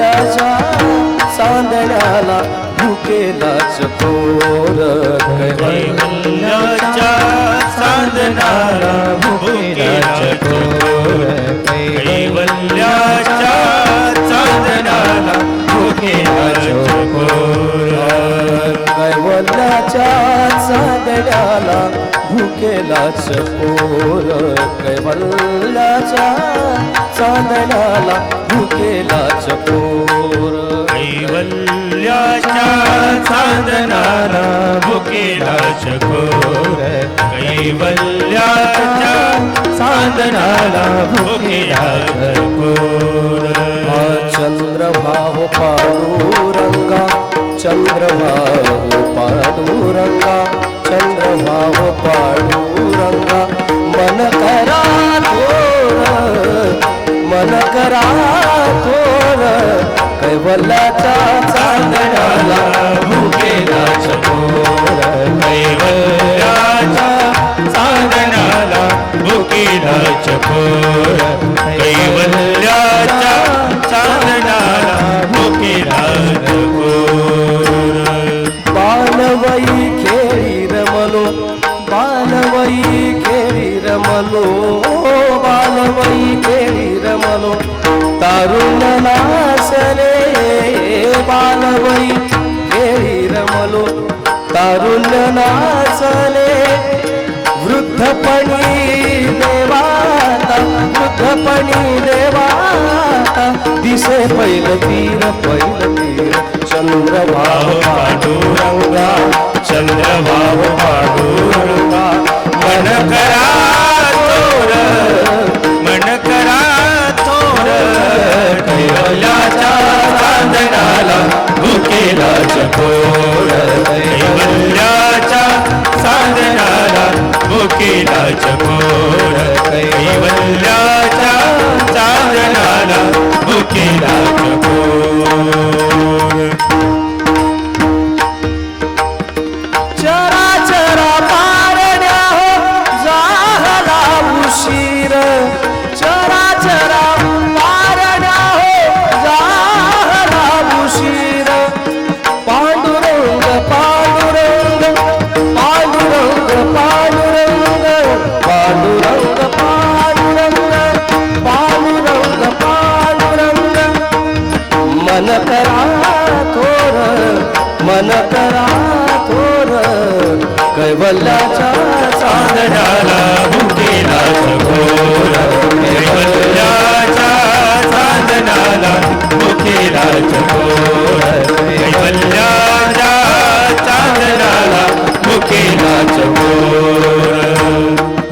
फुलाच्या चांदण्याला भुकेला चकोर कैवल्याच्या चांदण्याला भुकेला चकोर कैवल्याच्या चांदण्याला भुकेला चकोर कैवल्याच्या चांदण्याला भुकेला चकोर कैवल्याच्या चांदण्याला भुकेला चकोर कैवल्याच्या चांदनाला भुकेला चकोर कैवल्याच्या चांदनाला भुकेला चकोर चंद्रभाव पांडुरंगा चंद्रभाव पांडुरंगा चंद्रभाव पांडू कैवल करा थोर कैवलाचा चांदणाला भूकेला चकोर कैवलाचा चांदणाला भूकेला चकोर कैवल्याचा चांदणाला भूकेला चकोर. बालवई खेळी रमलो बालवई खेळी रमलो. अरुण नासले बालवई खेळी रमलो. तारुण्य नाचले वृद्धपणी देवाता वृद्धपणी देवाता. दिसे पैल तीर पैल तीर चंद्रभाव पांडुरंगा चंद्रभाव करा थोर कैवल्याच्या चांदण्याला मुकेला घोर कैवल्याच्या चांदण्याला मुकेला घोर कैवल्याच्या चांदण्याला मुकेला घोर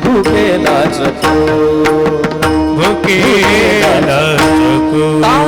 भुकेला चकोर. भुकेला चकोर.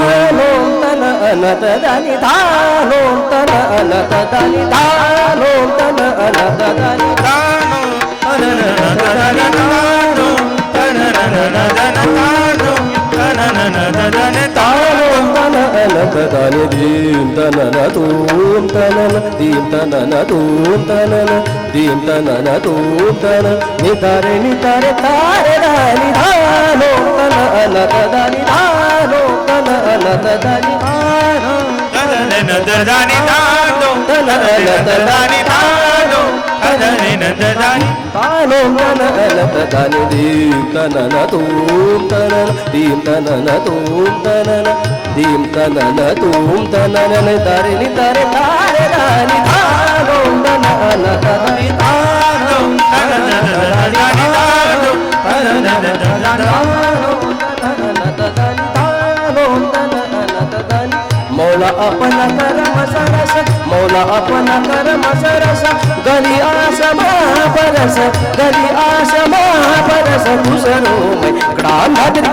అలత దాని దానోం తన అలత దాని దానోం తన అలత దాని దానోం అననన దాన దానోం అననన దాన దానోం అననన దాన దానోం తన అలత దాని దీం తనన తూం తనన దీం తనన తూం తనన దీం తనన తూం తన నితారే నితారే తారే దాని దానోం తన అలత దాని దానోం తన అలత దాని దానోం దదాని తాను. దదాని తాను. కదరిన దదాని తాను కనల దదాని దీం కనన తూం తనన దీం తనన తూం తనన अपना करम सरस मौला अपना करम सरस। गली आसमा परस गली आसमा परस दुसरो तुझ कडा क्रांत